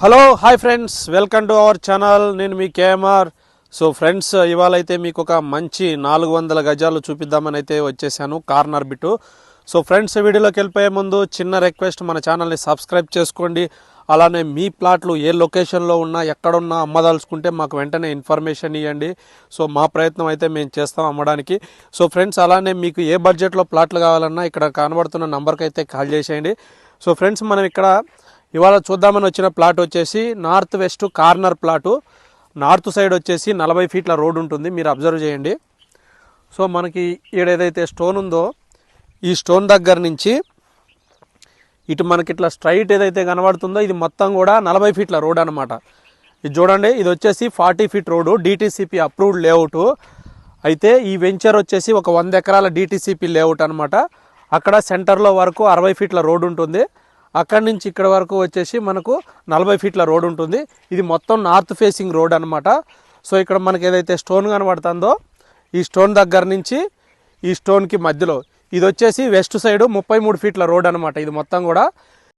Hello hi friends welcome to our channel నేను మీ KMR so friends ఇవాళ అయితే మీకు ఒక మంచి నాలుగు వందల గజాలు చూపిద్దామని అయితే వచ్చేసాను కార్నర్ బిట్టు. సో ఫ్రెండ్స్ వీడియోలోకి వెళ్ళిపోయే ముందు చిన్న రిక్వెస్ట్ మన ఛానల్ని సబ్స్క్రైబ్ చేసుకోండి. అలానే మీ ప్లాట్లు ఏ లొకేషన్లో ఉన్నా ఎక్కడున్నా అమ్మదలుచుకుంటే మాకు వెంటనే ఇన్ఫర్మేషన్ ఇవ్వండి సో మా ప్రయత్నం అయితే మేము చేస్తాం అమ్మడానికి. సో ఫ్రెండ్స్ అలానే మీకు ఏ బడ్జెట్లో ప్లాట్లు కావాలన్నా ఇక్కడ కనబడుతున్న నెంబర్కి అయితే కాల్ చేసేయండి. సో ఫ్రెండ్స్ మనం ఇక్కడ ఇవాళ చూద్దామని వచ్చిన ప్లాట్ వచ్చేసి north west corner plot. North side వచ్చేసి నలభై ఫీట్ల రోడ్ ఉంటుంది. మీరు అబ్జర్వ్ చేయండి. సో మనకి ఈడ ఏదైతే స్టోన్ ఉందో ఈ స్టోన్ దగ్గర నుంచి ఇటు మనకి ఇట్లా స్ట్రైట్ ఏదైతే కనబడుతుందో ఇది మొత్తం కూడా నలభై ఫీట్ల రోడ్ అనమాట ఇది చూడండి ఇది వచ్చేసి forty feet road DTCP approved layout అయితే ఈ వెంచర్ వచ్చేసి ఒక వంద ఎకరాల డిటీసీపీ లేఅవుట్ అనమాట అక్కడ సెంటర్లో వరకు అరవై ఫీట్ల రోడ్ ఉంటుంది. అక్కడి నుంచి ఇక్కడ వరకు వచ్చేసి మనకు నలభై ఫీట్ల రోడ్ ఉంటుంది. ఇది మొత్తం నార్త్ ఫేసింగ్ రోడ్ అనమాట సో ఇక్కడ మనకి ఏదైతే స్టోన్ కనబడుతుందో ఈ స్టోన్ దగ్గర నుంచి ఈ స్టోన్కి మధ్యలో. ఇది వచ్చేసి వెస్ట్ సైడ్ ముప్పై మూడు ఫీట్ల రోడ్ అనమాట ఇది మొత్తం కూడా.